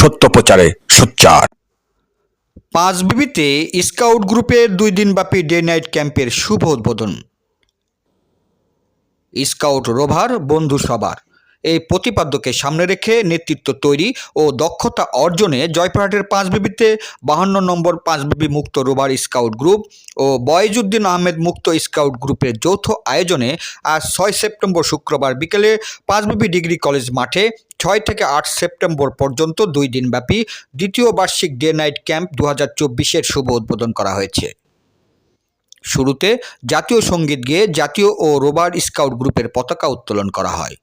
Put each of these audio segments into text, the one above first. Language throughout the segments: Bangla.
সত্য প্রচারে সোচ্চার। পাঁচ বিবিতে স্কাউট গ্রুপের দুই দিনব্যাপী ডে নাইট ক্যাম্পের শুভ উদ্বোধন। স্কাউট রোভার, বন্ধু সবার। এই প্রতিপাদ্যকে সামনে রেখে নেতৃত্ব তৈরি ও দক্ষতা অর্জনে জয়পুরহাটের পাঁচবিবিতে বাহান্ন নম্বর পাঁচবিবি মুক্ত রোভার স্কাউট গ্রুপ ও বয়েজুদ্দিন আহমেদ মুক্ত স্কাউট গ্রুপের যৌথ আয়োজনে আজ ছয় সেপ্টেম্বর শুক্রবার বিকেলে পাঁচবিবি ডিগ্রি কলেজ মাঠে ছয় থেকে আট সেপ্টেম্বর পর্যন্ত দুই দিনব্যাপী দ্বিতীয় বার্ষিক ডে নাইট ক্যাম্প দু হাজার চব্বিশের শুভ উদ্বোধন করা হয়েছে। শুরুতে জাতীয় সংগীত গেয়ে জাতীয় ও রোবার স্কাউট গ্রুপের পতাকা উত্তোলন করা হয়।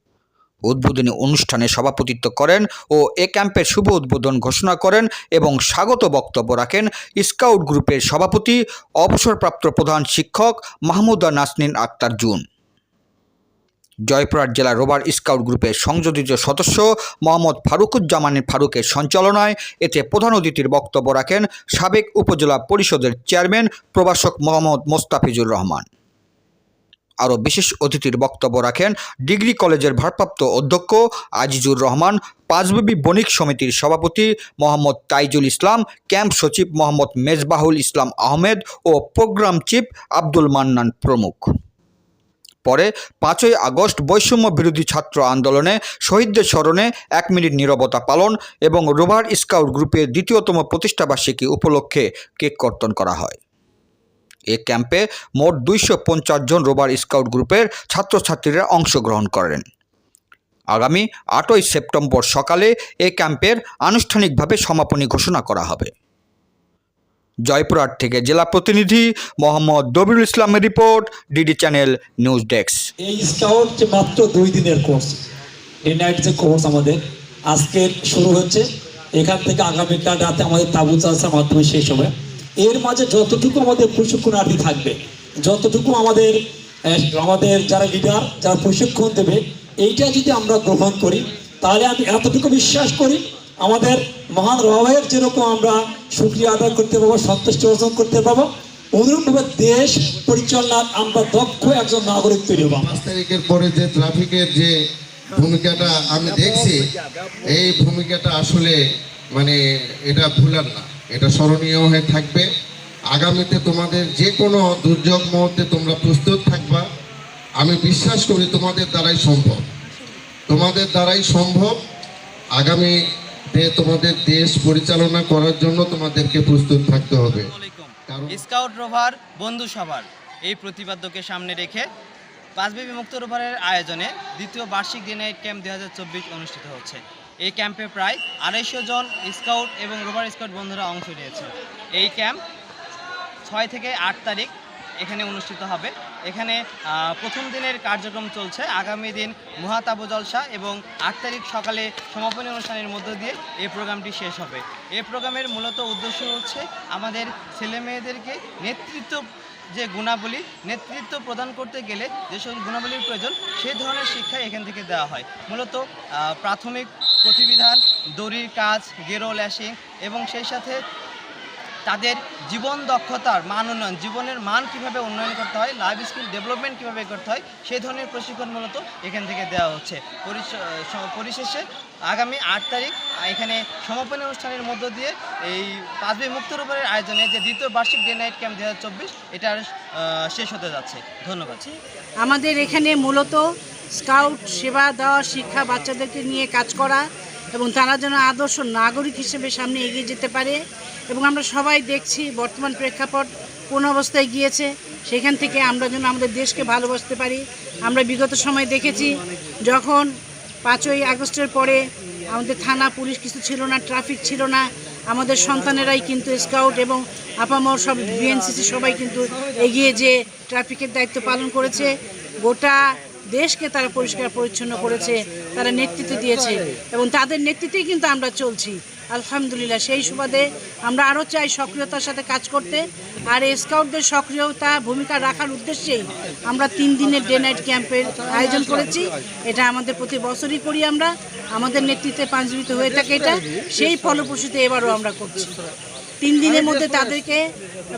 উদ্বোধনী অনুষ্ঠানে সভাপতিত্ব করেন ও এ ক্যাম্পের শুভ উদ্বোধন ঘোষণা করেন এবং স্বাগত বক্তব্য রাখেন স্কাউট গ্রুপের সভাপতি, অবসরপ্রাপ্ত প্রধান শিক্ষক মাহমুদা নাসনিন আক্তার জুন জয়পুরহাট জেলা রোবার স্কাউট গ্রুপের সংযোজিত সদস্য মোহাম্মদ ফারুকুজ্জামানের ফারুকের সঞ্চালনায় এতে প্রধান অতিথির বক্তব্য রাখেন সাবেক উপজেলা পরিষদের চেয়ারম্যান প্রভাষক মোহাম্মদ মোস্তাফিজুর রহমান। আরও বিশেষ অতিথির বক্তব্য রাখেন ডিগ্রি কলেজের ভারপ্রাপ্ত অধ্যক্ষ আজিজুর রহমান, পাঁচবিবি বণিক সমিতির সভাপতি মোহাম্মদ তাইজুল ইসলাম, ক্যাম্প সচিব মোহাম্মদ মেজবাহুল ইসলাম আহমেদ ও প্রোগ্রাম চিফ আব্দুল মান্নান প্রমুখ। পরে পাঁচই আগস্ট বৈষম্য বিরোধী ছাত্র আন্দোলনে শহীদদের স্মরণে এক মিনিট নীরবতা পালন এবং রোভার স্কাউট গ্রুপের দ্বিতীয়তম প্রতিষ্ঠাবার্ষিকী উপলক্ষে কেক কর্তন করা হয়। এ ক্যাম্পে মোট দুইশো পঞ্চাশ জন রোভার স্কাউট গ্রুপের ছাত্রছাত্রীরা অংশগ্রহণ করেন। আগামী আটই সেপ্টেম্বর সকালে এ ক্যাম্পের আনুষ্ঠানিকভাবে সমাপনী ঘোষণা করা হবে। জয়পুরহাট থেকে। জেলা প্রতিনিধি মোহাম্মদ দবিরুল ইসলামের report, DD channel news desk. এই স্কাউট মাত্র দুই দিনের কোর্স ডে নাইট যে কোর্স আমাদের আজকে শুরু হচ্ছে। এখান থেকে আগামীকাল রাতে আমাদের তাবু চাষার মাধ্যমে শেষ হবে। এর মাঝে যতটুকু আমাদের প্রশিক্ষণার্থী থাকবে, যতটুকু আমাদের আমাদের যারা লিডার যারা প্রশিক্ষণ দেবে, এইটা যদি আমরা গ্রহণ করি, তাহলে আমি এতটুকু বিশ্বাস করি আমাদের মহান রবের যেরকম আমরা সুক্রিয়া আদায় করতে পারব, সন্তুষ্টি অর্জন করতে পারব অনুরূপভাবে দেশ পরিচালনার আমরা দক্ষ একজন নাগরিক তৈরি হব পাঁচ তারিখের পরে যে ট্রাফিকের যে ভূমিকাটা আমি দেখছি, এই ভূমিকাটা আসলে মানে এটা ভুলার না, এটা স্মরণীয় হয়ে থাকবে। আগামীতে তোমাদের যে কোনো দুর্যোগ মুহূর্তে তোমরা প্রস্তুত থাকবা। আমি বিশ্বাস করি তোমাদের দ্বারাই সম্ভব। তোমাদের দ্বারাই সম্ভব। আগামীতে তোমাদের দেশ পরিচালনা করার জন্য তোমাদেরকে প্রস্তুত থাকতে হবে। স্কাউট রোভার বন্ধু সবার এই প্রতিপাদ্যকে সামনে রেখে পাঁচবিবি মুক্ত রোভারের আয়োজনে দ্বিতীয় বার্ষিক ডে নাইট ক্যাম্প দুই হাজার চব্বিশ অনুষ্ঠিত হচ্ছে। এই ক্যাম্পে প্রায় আড়াইশো জন স্কাউট এবং রোভার স্কাউট বন্ধুরা অংশ নিয়েছে। এই ক্যাম্প ছয় থেকে আট তারিখ এখানে অনুষ্ঠিত হবে। এখানে প্রথম দিনের কার্যক্রম চলছে। আগামী দিন মহাতাবু জলসা এবং আট তারিখ সকালে সমাপনী অনুষ্ঠানের মধ্য দিয়ে এই প্রোগ্রামটি শেষ হবে। এই প্রোগ্রামের মূলত উদ্দেশ্য হচ্ছে আমাদের ছেলে মেয়েদেরকে নেতৃত্ব যে গুণাবলী, নেতৃত্ব প্রদান করতে গেলে যেসব গুণাবলীর প্রয়োজন সেই ধরনের শিক্ষা এখান থেকে দেওয়া হয়। মূলত প্রাথমিক প্রতিবিধান, দড়ির কাজ, গেরো, ল্যাশিং এবং সেই সাথে তাদের জীবন দক্ষতার মান উন্নয়ন, জীবনের মান কীভাবে উন্নয়ন করতে হয় লাইফ স্কিল ডেভেলপমেন্ট কীভাবে করতে হয় সেই ধরনের প্রশিক্ষণ মূলত এখান থেকে দেওয়া হচ্ছে। পরিশেষে আগামী আট তারিখ এখানে সমাপনী অনুষ্ঠানের মধ্য দিয়ে এই পাঁচবি মুক্তরূপের আয়োজনে যে দ্বিতীয় বার্ষিক ডে নাইট ক্যাম্প দু হাজার চব্বিশ, এটার শেষ হতে যাচ্ছে। ধন্যবাদ। আমাদের এখানে মূলত স্কাউট, সেবা দেওয়া, শিক্ষা বাচ্চাদেরকে নিয়ে কাজ করা এবং তারা যেন আদর্শ নাগরিক হিসেবে সামনে এগিয়ে যেতে পারে এবং আমরা সবাই দেখছি বর্তমান প্রেক্ষাপট কোন অবস্থায় গিয়েছে, সেখান থেকে আমরা যেন আমাদের দেশকে ভালোবাসতে পারি। আমরা বিগত সময় দেখেছি যখন পাঁচই আগস্টের পরে আমাদের থানা, পুলিশ কিছু ছিল না, ট্রাফিক ছিল না, আমাদের সন্তানেরাই কিন্তু স্কাউট এবং আপামর সব বিএনসিসি সবাই কিন্তু এগিয়ে যে ট্রাফিকের দায়িত্ব পালন করেছে। গোটা দেশকে তারা পরিষ্কার পরিচ্ছন্ন করেছে, তারা নেতৃত্ব দিয়েছে এবং তাদের নেতৃত্বেই কিন্তু আমরা চলছি। আলহামদুলিল্লাহ, সেই সুবাদে আমরা আরও চাই সক্রিয়তার সাথে কাজ করতে। আর স্কাউটদের সক্রিয়তা, ভূমিকা রাখার উদ্দেশ্যেই আমরা তিন দিনের ডে নাইট ক্যাম্পের আয়োজন করেছি। এটা আমাদের প্রতি বছরই করি আমরা। আমাদের নেতৃত্বে পাঞ্জীবিত হয়ে থাকে এটা। সেই ফলপ্রসূতে এবারও আমরা করছি। তিন দিনের মধ্যে তাদেরকে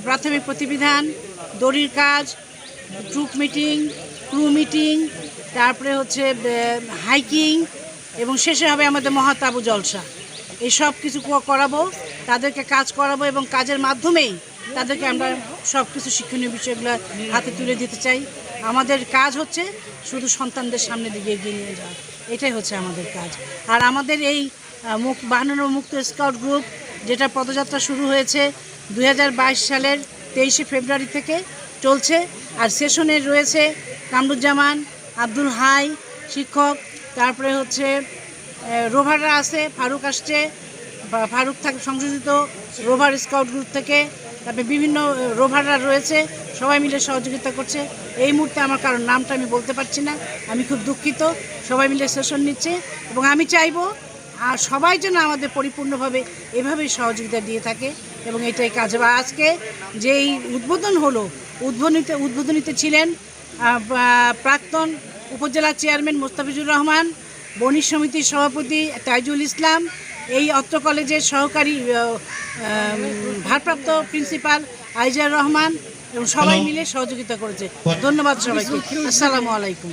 প্রাথমিক প্রতিবিধান, দড়ির কাজ, গ্রুপ মিটিং ক্রু মিটিং তারপরে হচ্ছে হাইকিং এবং শেষে হবে আমাদের মহাতাবু জলসা। এই সব কিছু করাবো, তাদেরকে কাজ করাবো এবং কাজের মাধ্যমেই তাদেরকে আমরা সব কিছু শিক্ষণীয় বিষয়গুলো হাতে তুলে দিতে চাই। আমাদের কাজ হচ্ছে শুধু সন্তানদের সামনে দিকে এগিয়ে নিয়ে যাওয়া। এটাই হচ্ছে আমাদের কাজ। আর আমাদের এই মুখ বাহান্ন মুক্ত স্কাউট গ্রুপ, যেটা পদযাত্রা শুরু হয়েছে দু হাজার বাইশ সালের তেইশে ফেব্রুয়ারি থেকে চলছে, আর সেশনে রয়েছে কামরুজ্জামান, আব্দুল হাই, শিক্ষক, তারপরে হচ্ছে রোভাররা আছে, ফারুক আসছে ফারুক থাকে সংযোজিত, রোভার স্কাউট গ্রুপ থেকে, তারপরে বিভিন্ন রোভাররা রয়েছে, সবাই মিলে সহযোগিতা করছে। এই মুহূর্তে আমার কারণ নামটা আমি বলতে পারছি না, আমি খুব দুঃখিত, সবাই মিলে সেশন নিচ্ছে, এবং আমি চাইব, আর সবাই যেন আমাদের পরিপূর্ণভাবে এভাবেই সহযোগিতা দিয়ে থাকে, এবং এটাই কাজ। বা আজকে যে এই উদ্বোধন হলো, উদ্বোধনীতে উদ্বোধনীতে ছিলেন প্রাক্তন উপজেলা চেয়ারম্যান মোস্তাফিজুর রহমান বণিক সমিতির সভাপতি তাইজুল ইসলাম এই অত্র কলেজের সহকারী ভারপ্রাপ্ত প্রিন্সিপাল আইজার রহমান এবং সবাই মিলে সহযোগিতা করেছে। ধন্যবাদ সবাইকে। আসসালামু আলাইকুম।